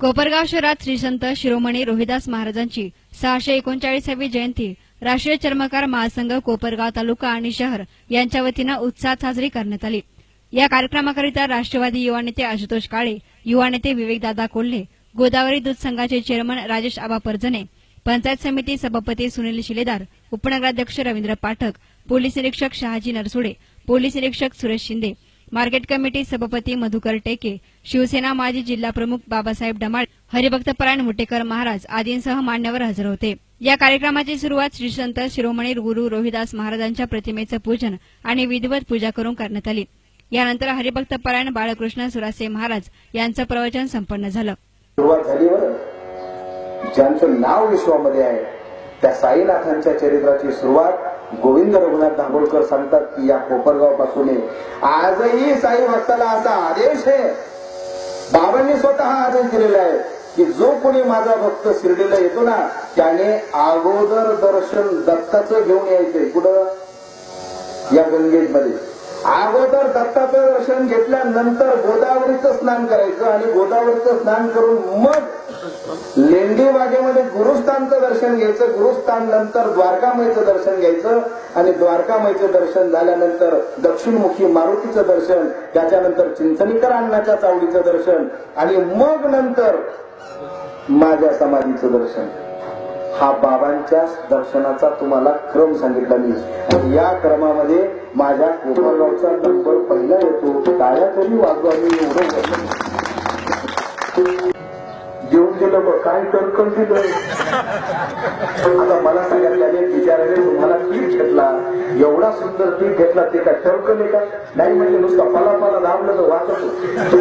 कोपरगाव शहरात श्री संत शिरोमणी रोहिदास महाराजांची सहाशे एकोणचाळीसावी जयंती राष्ट्रीय चर्मकार महासंघ कोपरगाव तालुका आणि शहर यांच्या वतीनं उत्साहात साजरी करण्यात आली. या कार्यक्रमाकरिता राष्ट्रवादी युवा नेते आशुतोष काळे युवा नेते विवेकदादा कोल्हे गोदावरी दूध संघाचे चेअरमन राजेश आबा परजने पंचायत समिती सभापती सुनील शिलेदार उपनगराध्यक्ष रवींद्र पाठक पोलीस निरीक्षक शहाजी नरसुडे पोलीस निरीक्षक सुरेश शिंदे मार्केट कमिटी सभापती मधुकर टेके शिवसेना माजी जिल्हा प्रमुख बाबासाहेब डमाळ हरिभक्तपरायण मुटेकर महाराज आदींसह मान्यवर हजर होते. या कार्यक्रमाची सुरुवात श्री संत शिरोमणी गुरु रोहिदास महाराजांच्या प्रतिमेचं पूजन आणि विधिवत पूजा करून करण्यात आली. यानंतर हरिभक्तपरायण बाळकृष्ण सुरासे महाराज यांचं प्रवचन संपन्न झालं. ज्यांचं नाव विश्वामध्ये आहे त्या साईनाथांच्या चरित्राची सुरुवात गोविंद रघुनाथ दाभोळकर सांगतात की या कोपरगावपासून आजही साई भक्ताला असा आदेश आहे. बाबांनी स्वतः हा आदेश दिलेला आहे की जो कोणी माझा भक्त शिर्डीला येतो ना त्याने अगोदर दर्शन दत्ताचं घेऊन यायचंय. कुठं? या गंगेमध्ये. अगोदर दत्ताचं दर्शन घेतल्यानंतर गोदावरीचं स्नान करायचं आणि गोदावरीचं स्नान करून मग लेंडी बागेमध्ये गुरुस्थानचं दर्शन घ्यायचं. गुरुस्थान नंतर द्वारकामयीचं दर्शन घ्यायचं आणि द्वारकामयीचं दर्शन झाल्यानंतर दक्षिणमुखी मारुतीचं दर्शन त्याच्यानंतर चिंचणीकर अण्णाच्या चावडीचं दर्शन आणि मग नंतर माझ्या समाधीचं दर्शन. हा बाबांच्या दर्शनाचा तुम्हाला क्रम सांगितला मी. या क्रमामध्ये माझ्या कोपरगावचा नंबर पहिला येतो टाळ्या तरी वाजवा मी एवढं बोललो. देऊन गेलं बघ काय टणकण दिलं आता मला सांगायला विचारायला तुम्हाला पीठ घेतला? एवढा सुंदर पीठ घेतला ते काय टणकण आहे का? नाही म्हणजे नुसतं पाला पाला दाबलं तर वाचत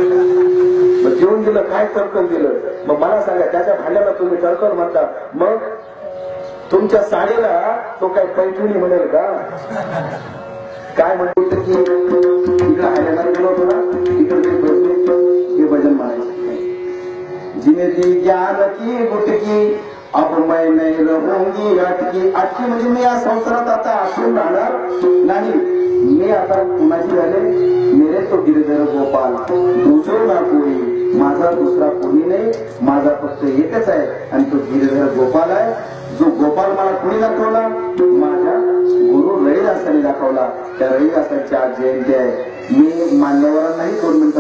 मग जेवून दिलं काय टणकन दिलं? मग मला सांगा त्याच्या भांड्याला तुम्ही टणकन म्हणता. मग तुमच्या साडीला तो काय पैठणी म्हणेल का? काय म्हणतो की इकडे हायला गेलो होतो ना इकडे बसले हे भजन म्हणायचं जिने ती ज्ञान की गुटकी अब मैं नहीं रहूंगी अटकी अटकी म्हणजे मी या संसारात आता अटकून राहणार नाही. मी आता कुणाची झाले? मेरे तो गिरधर गोपाल. दुसरं ना कोणी. माझा दुसरा कोणी नाही. माझा फक्त एकच आहे. आणि तो गिरधर गोपाल आहे. जो गोपाल मला कुणी दाखवला? माझ्या रविदासांनी दाखवला. त्या रविदासांची आज जयंती आहे. मी मान्यवरांनाही दोन मिनिटं